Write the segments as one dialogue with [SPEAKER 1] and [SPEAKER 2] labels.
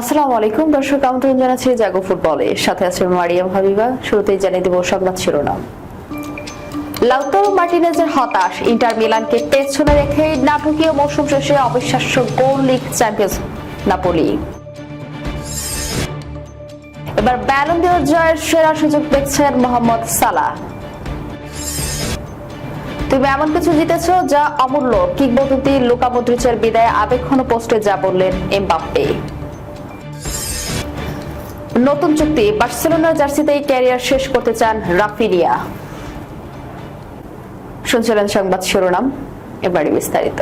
[SPEAKER 1] আসসালামু আলাইকুম, দর্শক, আমন্ত্রণ জানাচ্ছি জাগো ফুটবলে। সাথে আছে মারিয়াম হাবিবা, শুরুতেই জানিয়ে দেব সংবাদ শিরোনাম। লাউতারো মার্টিনেজের হতাশ, ইন্টার মিলানকে পেছনে রেখে নাটকীয় মৌসুম শেষে অবিশ্বাস্য গোল লিগ চ্যাম্পিয়ন্স নাপোলি। এবার ব্যালন ডিওর জয়ের সেরা সুযোগ দেখছেন মোহাম্মদ সালাহ। তুমি এমন কিছু জিতেছ যা অমূল্য। কিংবদন্তি লুকা মদ্রিচের বিদায় আবেগঘন পোস্টে যা বললেন এমবাপ্পে। নতুন চুক্তি বার্সেলোনার জার্সিতেই ক্যারিয়ার শেষ করতে চান রাফিনিয়া। শুনছিলেন সংবাদ শিরোনাম, এবারে বিস্তারিত।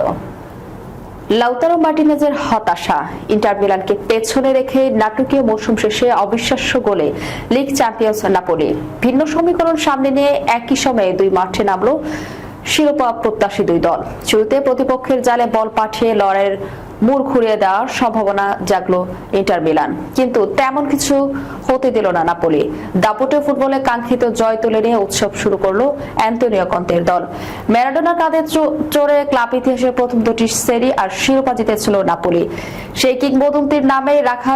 [SPEAKER 1] লাউতারো মার্টিনেজের হতাশা, ইন্টার মিলানকে পেছনে রেখে নাটকীয় মৌসুম শেষে অবিশ্বাস্য গোলে লিগ চ্যাম্পিয়ন্স নাপোলি। ভিন্ন সমীকরণ সামনে নিয়ে একই সময়ে দুই মাঠে নামলো শিরোপা প্রত্যাশী দুই দল। শুরুতে প্রতিপক্ষের জালে বল পাঠিয়ে লড়াইয়ের মুড় ঘুরিয়ে দেওয়ার সম্ভাবনা জাগলো ইন্টার মিলান। কিন্তু তেমন কিছু হতে দিল না নাপোলি। দাপটে ফুটবলে কাঙ্ক্ষিত জয় তুলে নিয়ে উৎসব শুরু করল অ্যান্তোনিও কন্তের দল। ম্যারাডোনার কাঁধে চড়ে ক্লাব ইতিহাসের প্রথম দুটি সেরি আর শিরোপা জিতেছিল নাপোলি। সেই কিংবদন্তির নামে রাখা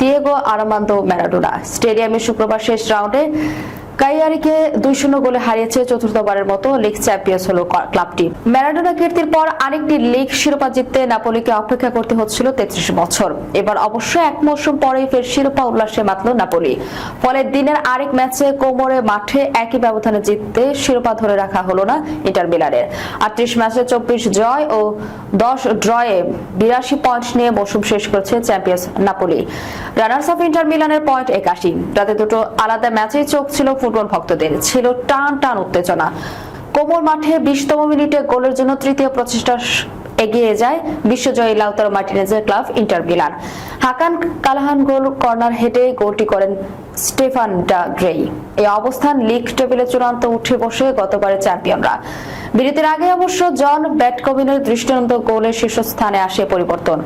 [SPEAKER 1] দিয়েগো আরামান্দো ম্যারাডোনা। স্টেডিয়ামে শুক্রবার শেষ রাউন্ডে কাইয়ারিকে দুই শূন্য গোলে হারিয়েছে চতুর্থবারের মতো লিগ চ্যাম্পিয়ন্স হলো ক্লাবটি। ম্যারাডোনা কীর্তির পর আরেকটি লিগ শিরোপা জিততে নাপোলিকে অপেক্ষা করতে হচ্ছিল তেত্রিশ বছর। এবার অবশ্য এক মৌসুম পরেই ফের শিরোপা উল্লাসে মাতল নাপোলি। ফলে দিনের আরেক ম্যাচে কোমরে মাঠে একই ব্যবধানে জিততে শিরোপা ধরে রাখা হলো না ইন্টার মিলানের। আটত্রিশ ম্যাচে চব্বিশ জয় ও দশ ড্রয়ে বিরাশি পয়েন্ট নিয়ে মৌসুম শেষ করেছে champions Napoli. Runners up Inter মিলানের পয়েন্ট একাশি। রাতে দুটো আলাদা ম্যাচেই চোখ ছিল ফুটবল ভক্তদের। ছিল টান টান উত্তেজনা। কোমর মাঠে বিশতম মিনিটে গোলের জন্য তৃতীয় প্রচেষ্টা এগিয়ে যায় বিশ্বজয়ী লাউতারো মার্টিনেজের ক্লাব ইন্টার মিলান। হাকান কালাহান গোল কর্নার হেডে গোলটি করেন স্টেফান ডা গ্রেই। এই অবস্থান লিগ টেবিলে চূড়ান্ত উঠে বসে গতবারের চ্যাম্পিয়নরা। বিরতির আগে অবশ্য জন ব্যাটকবিনের দৃষ্টান্ত গোলের শীর্ষস্থানে আসে পরিবর্তন।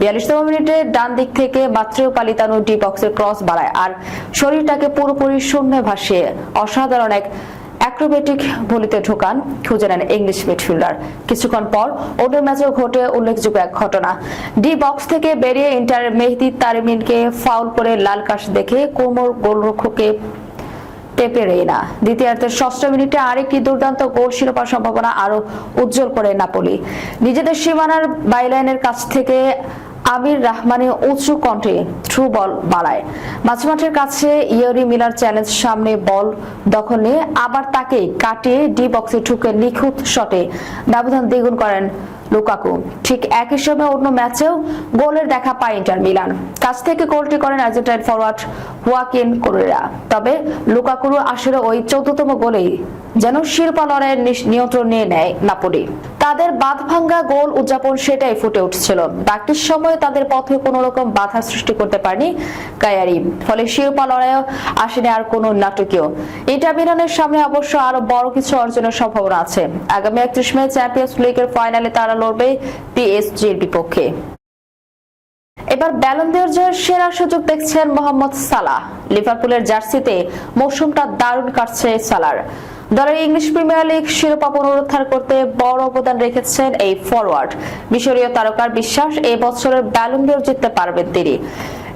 [SPEAKER 1] বিয়াল্লিশতম মিনিটে ডান দিক থেকে মাত্রেও পালিতানু ডি বক্সের ক্রস বাড়ায়, আর শরীরটাকে পুরোপুরি শূন্যে ভাসিয়ে অসাধারণ এক অ্যাক্রোবেটিক ভলিতে ঢোকান, খুঁজে নেন ইংলিশ মিডফিল্ডার কিছুক্ষণ পর অন্য ম্যাচেও ঘটে উল্লেখযোগ্য এক ঘটনা। ডি বক্স থেকে বেরিয়ে ইন্টার মেহদি তারিমিনকে ফাউল করে লাল কাশ দেখে কোমর গোলরক্ষকে পেপে রেইনা। দ্বিতীয়ার্ধের ষষ্ঠ মিনিটে আরেকটি দুর্দান্ত গোল শিরোপার সম্ভাবনা উজ্জ্বল করে নাপোলি। নিজেদের সীমানার বাইলাইনের কাছ থেকে আমির রহমানে উঁচু কণ্ঠে থ্রু বল বাড়ায়। মাঝমাঠের কাছে ইয়রি মিলার চ্যালেঞ্জ সামনে বল দখল আবার তাকে কাটিয়ে ডি বক্সে ঠুকে নিখুঁত শটে ব্যবধান দ্বিগুণ করেন লুকাকু। ঠিক একই সময় অন্য ম্যাচেও গোলের দেখা পায় ইন্টার মিলান। কাছ থেকে গোলটি করেন আর্জেন্টাইন ফরওয়ার্ড হুয়াকিন কোরেরা। তবে লুকাকুরু আসলে ওই চৌদ্দতম গোলেই যেন শিরোপা লড়াইয়ের নিয়ন্ত্রণ নিয়ে নেয় নাপোলি। তাদের বাঁধ ভাঙ্গা গোল উদযাপন সেটাই ফুটে উঠছিল। বাকির সময় তাদের পথে কোনো রকম বাধা সৃষ্টি করতে পারেনি কায়ারি ফলে শিরোপা লড়াইও আসেনি আর কোনো নাটকীয়। ইন্টার মিলানের সামনে অবশ্য আরও বড় কিছু অর্জনের সম্ভাবনা আছে। আগামী একত্রিশ মে চ্যাম্পিয়ন্স লিগের ফাইনালে তারা লড়বে পিএসজির বিপক্ষে। এবার ব্যালন দেওয়ার জয়ের সেরা সুযোগ দেখছেন মোহাম্মদ সালাহ। লিভারপুলের জার্সিতে মৌসুমটা দারুণ কাটছে সালার। দলের ইংলিশ প্রিমিয়ার লিগ শিরোপা পুনরুদ্ধার করতে বড় অবদান রেখেছেন এই ফরওয়ার্ড মিশরীয় তারকার বিশ্বাস এই বছরের ব্যালন দেওয়ার জিততে পারবেন তিনি।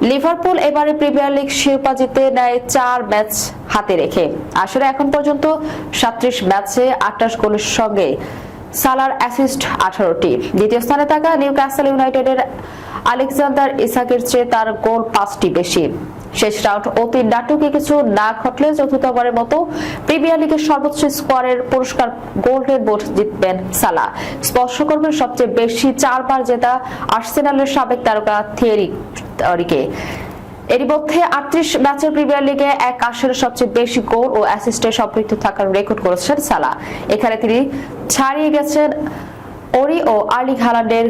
[SPEAKER 1] লিভারপুল এবারে প্রিমিয়ার লিগ শিরোপা জিতে নেয় চার ম্যাচ হাতে রেখে। আসলে এখন পর্যন্ত সাত্রিশ ম্যাচে আটাশ গোলের সঙ্গে সালার অ্যাসিস্ট আঠারোটি। দ্বিতীয় স্থানে থাকা নিউ ক্যাসেল ইউনাইটেডের আলেকজান্ডার ইসাকের চেয়ে তার গোল পাঁচটি বেশি। শেষ রাউন্ড অতি নাটকে কিছু না ঘটলে চতুর্থবারের মতো প্রিমিয়ার লিগের সর্বোচ্চ স্কোয়ারের পুরস্কার গোল্ডেন বুট জিতবেন সালা। স্পর্শ করবেন সবচেয়ে বেশি চারবার জেতা আর্সেনালের সাবেক তারকা থিয়েরি এরই মধ্যে আটত্রিশ ম্যাচের প্রিমিয়ার লিগে এক আসরে সবচেয়ে বেশি গোল ও অ্যাসিস্টে সম্পৃক্ত থাকার রেকর্ড করেছেন সালা এখানে তিনি ছাড়িয়ে গেছেন ওরি ও আর্লি হালান্ডের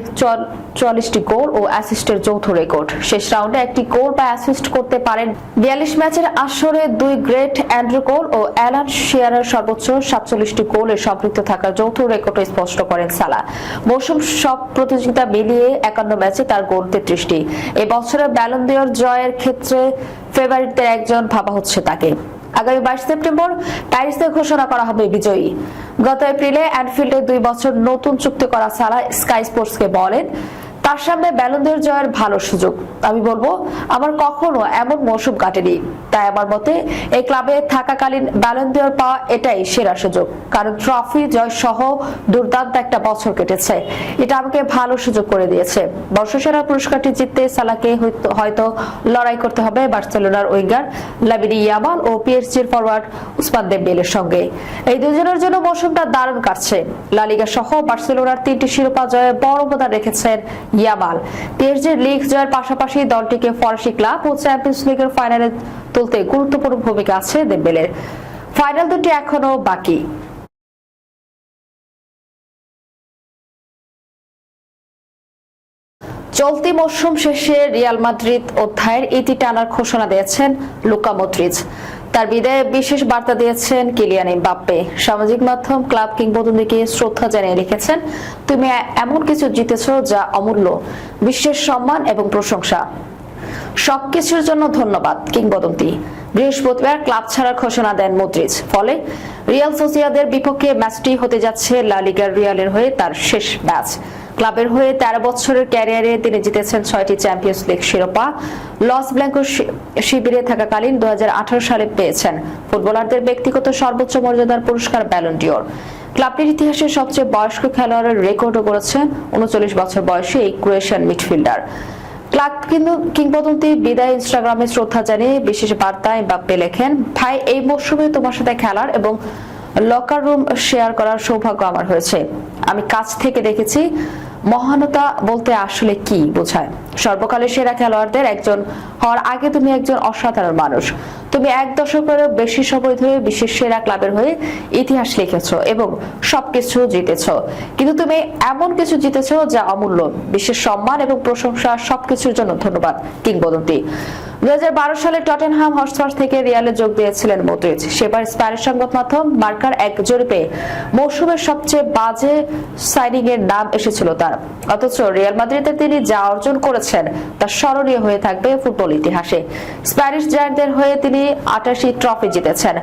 [SPEAKER 1] চুয়াল্লিশটি গোল ও অ্যাসিস্টের যৌথ রেকর্ড। শেষ রাউন্ডে একটি গোল বা অ্যাসিস্ট করতে পারেন বিয়াল্লিশ ম্যাচের আসরে দুই গ্রেট অ্যান্ড্রু কোল ও অ্যালান শিয়ারের সর্বোচ্চ সাতচল্লিশটি গোলে সম্পৃক্ত থাকার যৌথ রেকর্ড স্পষ্ট করেন সালা। মৌসুম সব প্রতিযোগিতা মিলিয়ে একান্ন ম্যাচে তার গোল তেত্রিশটি। এই বছরের ব্যালন দিওর জয়ের ক্ষেত্রে ফেভারিটদের একজন ভাবা হচ্ছে তাকে। আগামী বাইশ সেপ্টেম্বর প্যারিসে ঘোষণা করা হবে বিজয়ী। গত এপ্রিলে অ্যানফিল্ডে দুই বছর নতুন চুক্তি করা সালা স্কাই স্পোর্টসকে বলেন তার সামনে ব্যালন্দের জয়ের ভালো সুযোগ। আমি বলব, আমার কখনো এমন মৌসুম কাটেনি। তাই আমার মতে, এই ক্লাবে থাকাকালীন ব্যালন্দিয়র পাওয়া এটাই সেরা সুযোগ। কারণ ট্রফি, জয় সহ দুর্দান্ত একটা বছর কেটেছে। এটা আমাকে ভালো সুযোগ করে দিয়েছে। বর্ষসেরা পুরস্কারটি জিততে সালাকে হয়তো- লড়াই করতে হবে বার্সেলোনার উইঙ্গার লাবিনি ইয়ামাল ও পিএসজির ফরওয়ার্ড উসমান দেববেলের সঙ্গে। এই দুজনের জন্য মৌসুমটা দারুণ কাটছে। লালিগা সহ বার্সেলোনার তিনটি শিরোপা জয়ে বড় অবদান রেখেছেন ইয়ামাল পিএসজির লিগ জয়ের পাশাপাশি দলটিকে ফরাসি ক্লাব ও চ্যাম্পিয়ন্স লিগের ফাইনালে তুলতে গুরুত্বপূর্ণ ভূমিকা আছে দেববেলের। ফাইনাল দুটি এখনও বাকি। চলতি মৌসুম শেষে রিয়াল মাদ্রিদ অধ্যায়ের ইতি টানার ঘোষণা দিয়েছেন লুকা মদ্রিজ তার বিদায়ে বিশেষ বার্তা দিয়েছেন কিলিয়ান এমবাপ্পে। সামাজিক মাধ্যম, ক্লাব কিংবদন্তিকে শ্রদ্ধা জানিয়ে লিখেছেন তুমি এমন কিছু জিতেছো যা অমূল্য বিশ্বের সম্মান এবং প্রশংসা। সবকিছুর জন্য ধন্যবাদ, কিংবদন্তি। বৃহস্পতিবার ক্লাব ছাড়ার ঘোষণা দেন মদ্রিজ ফলে রিয়াল সোসিয়াদের বিপক্ষে ম্যাচটি হতে যাচ্ছে লা লিগার রিয়ালের হয়ে তার শেষ ম্যাচ। ক্লাবের হয়ে তেরো বছরের ক্যারিয়ারে তিনি জিতেছেন ছয়টি চ্যাম্পিয়ন্স লিগ শিরোপা। লস ব্ল্যাঙ্কো শিবিরে থাকাকালীন দু সালে পেয়েছেন ফুটবলারদের ব্যক্তিগত সর্বোচ্চ মর্যাদার পুরস্কার ব্যালন্ডিওর ক্লাবটির ইতিহাসে সবচেয়ে বয়স্ক খেলোয়াড়ের রেকর্ডও করেছেন উনচল্লিশ বছর বয়সী এই ক্রোয়েশিয়ান মিডফিল্ডার। ক্লাব কিন্তু কিংবদন্তি বিদায় ইনস্টাগ্রামে শ্রদ্ধা জানিয়ে বিশেষ বার্তায় বাপ্পে লেখেন, ভাই, এই মৌসুমে তোমার সাথে খেলার এবং লকার রুম শেয়ার করার সৌভাগ্য আমার হয়েছে। আমি কাছ থেকে দেখেছি, মহানতা বলতে আসলে কি বোঝায়? সর্বকালের সেরা খেলোয়াড়দের একজন হওয়ার আগে তুমি একজন অসাধারণ মানুষ। তুমি এক দশকেরও বেশি সময় ধরে বিশ্বের সেরা ক্লাবের হয়ে ইতিহাস লিখেছ এবং সবকিছু জিতেছ। কিন্তু তুমি এমন কিছু জিতেছো যা অমূল্য। বিশ্বের সম্মান এবং প্রশংসা সবকিছুর জন্য ধন্যবাদ। কিংবদন্তি। দু হাজার বারো সালে টটেনহাম হটস্পার থেকে রিয়ালে যোগ দিয়েছিলেন মদ্রিজ সেবার স্প্যানিশ সংবাদ মাধ্যম মার্কার এক জরিপে মৌসুমের সবচেয়ে বাজে সাইনিং এর নাম এসেছিল তার। অথচ রিয়াল মাদ্রিদে তিনি যা অর্জন করেছেন তা স্মরণীয় হয়ে থাকবে ফুটবল ইতিহাসে। স্প্যানিশ জায়ান্টদের হয়ে তিনি আটাশি ট্রফি জিতেছেন।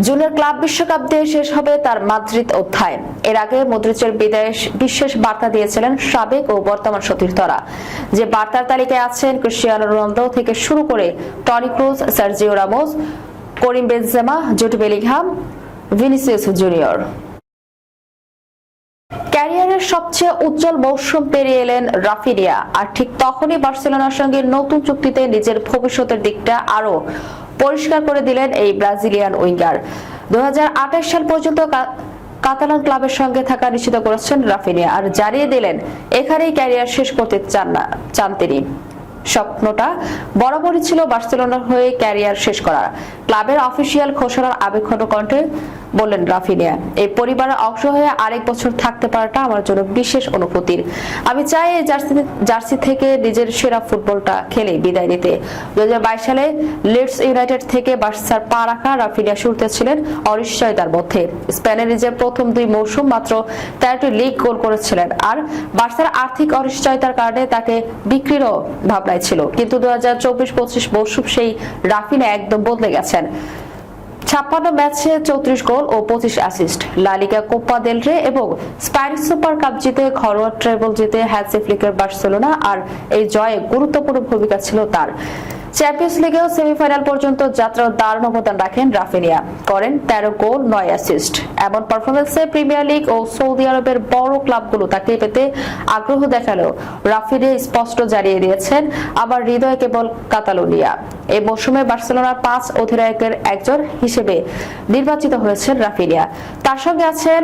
[SPEAKER 1] জুনের ক্লাব বিশ্বকাপ দিয়ে শেষ হবে তার মাদ্রিদ অধ্যায়। এর আগে মদ্রিচের বিদায়ে বিশেষ বার্তা দিয়েছিলেন সাবেক ও বর্তমান সতীর্থরা। যে বার্তার তালিকায় আছেন ক্রিশ্চিয়ানো রোনালদো থেকে শুরু করে Toni Kroos, Sergio Ramos, Karim Benzema, Jude Bellingham, Vinicius Junior. ক্যারিয়ারের সবচেয়ে উজ্জ্বল মৌসুম পেরিয়ে এলেন রাফিনিয়া। আর ঠিক তখনই বার্সেলোনার সঙ্গে নতুন চুক্তিতে নিজের ভবিষ্যতের দিকটা আরও পরিষ্কার করে দিলেন এই ব্রাজিলিয়ান উইঙ্গার। দু হাজার আঠাশ সাল পর্যন্ত কাতালান ক্লাবের সঙ্গে থাকা নিশ্চিত করেছেন রাফিনিয়া আর জানিয়ে দিলেন, এখানেই ক্যারিয়ার শেষ করতে চান না, চান তিনি। স্বপ্নটা বরাবরই ছিল বার্সেলোনার হয়ে ক্যারিয়ার শেষ করা। ক্লাবের অফিসিয়াল ঘোষণার আবেক্ষণ কণ্ঠে বললেন রাফিনিয়া, এই পরিবারের অংশ হয়ে আরেক বছর থাকতে পারাটা আমার জন্য বিশেষ অনুভূতির। আমি চাই এই জার্সি জার্সি থেকে নিজের সেরা ফুটবলটা খেলে বিদায় নিতে। দুই হাজার বাইশ সালে লিডস ইউনাইটেড থেকে বার্সার পা রাখা রাফিনিয়া শুরুতে ছিলেন অনিশ্চয়তার মধ্যে। স্পেনের নিজের প্রথম দুই মৌসুম মাত্র তেরোটি লিগ গোল করেছিলেন আর বার্সার আর্থিক অনিশ্চয়তার কারণে তাকে বিক্রিরও ভাবনায় ছিল। কিন্তু দু হাজার চব্বিশ পঁচিশ মৌসুম সেই রাফিনা একদম বদলে গেছেন। ছাপ্পান্ন ম্যাচে চৌত্রিশ গোল ও পঁচিশ অ্যাসিস্ট। লালিকা কোপা দেল রে এবং স্প্যানিশ সুপার কাপ জিতে ঘরোয়া ট্রাইবল জিতে হ্যাসিফ্লিকের বার্সেলোনা, আর এই জয়ে গুরুত্বপূর্ণ ভূমিকা ছিল তার। চ্যাম্পিয়ন্স লিগেও সেমিফাইনাল পর্যন্ত যাত্রার দারুণ অবদান রাখেন রাফিনিয়া। করেন তেরো গোল, নয় অ্যাসিস্ট। এমন পারফরমেন্সে প্রিমিয়ার লিগ ও সৌদি আরবের বড় ক্লাবগুলো তাকে পেতে আগ্রহ দেখালেও রাফিনিয়া স্পষ্ট জানিয়ে দিয়েছেন আবার হৃদয় কেবল কাতালোনিয়া। এই মৌসুমে বার্সেলোনার পাঁচ অধিনায়কের একজন হিসেবে নির্বাচিত হয়েছেন রাফিনিয়া। তার সঙ্গে আছেন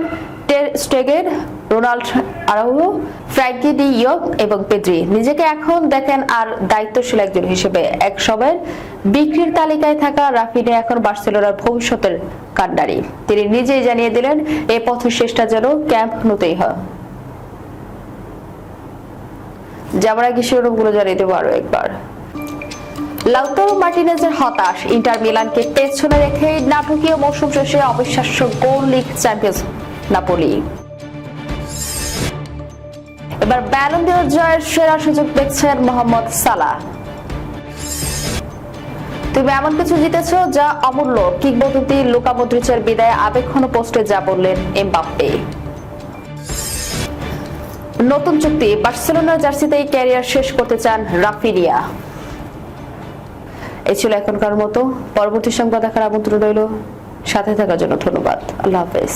[SPEAKER 1] Ter Stegen Ronald Araujo, Frenkie de young এবং পেদ্রি। নিজেকে এখন দেখেন আর দায়িত্বশীল একজন হিসেবে। এক সময়ের বিক্রির তালিকায় থাকা রাফিনে এখন বার্সেলোনার ভবিষ্যতের কান্ডারি তিনি নিজেই জানিয়ে দিলেন এই পথের শেষটা যেন ক্যাম্প নতেই হয়। যাবার আগে শিরোনামগুলো জানিয়ে দেবো আরও একবার। লাউতারো মার্টিনেজের হতাশ। ইন্টার মিলানকে পেছনে রেখে নাটকীয় মৌসুম শেষে অবিশ্বাস্য গোল লিগ চ্যাম্পিয়ন্স নাপোলি। এবার ব্যালন ডিওর জয়ের সেরা সুযোগ দেখছেন মোহাম্মদ সালাহ। তুমি এমন কিছু জিতেছ যা অমূল্য। কিংবদন্তি লুকা মদ্রিচের বিদায়ে আবেগঘন পোস্টে যা বললেন এমবাপ্পে। নতুন চুক্তি, বার্সেলোনার জার্সিতেই ক্যারিয়ার শেষ করতে চান রাফিনিয়া। এই ছিল এখনকার মতো। পরবর্তী সংবাদ দেখার আমন্ত্রণ রইল। সাথে থাকার জন্য ধন্যবাদ। আল্লাহ হাফেজ।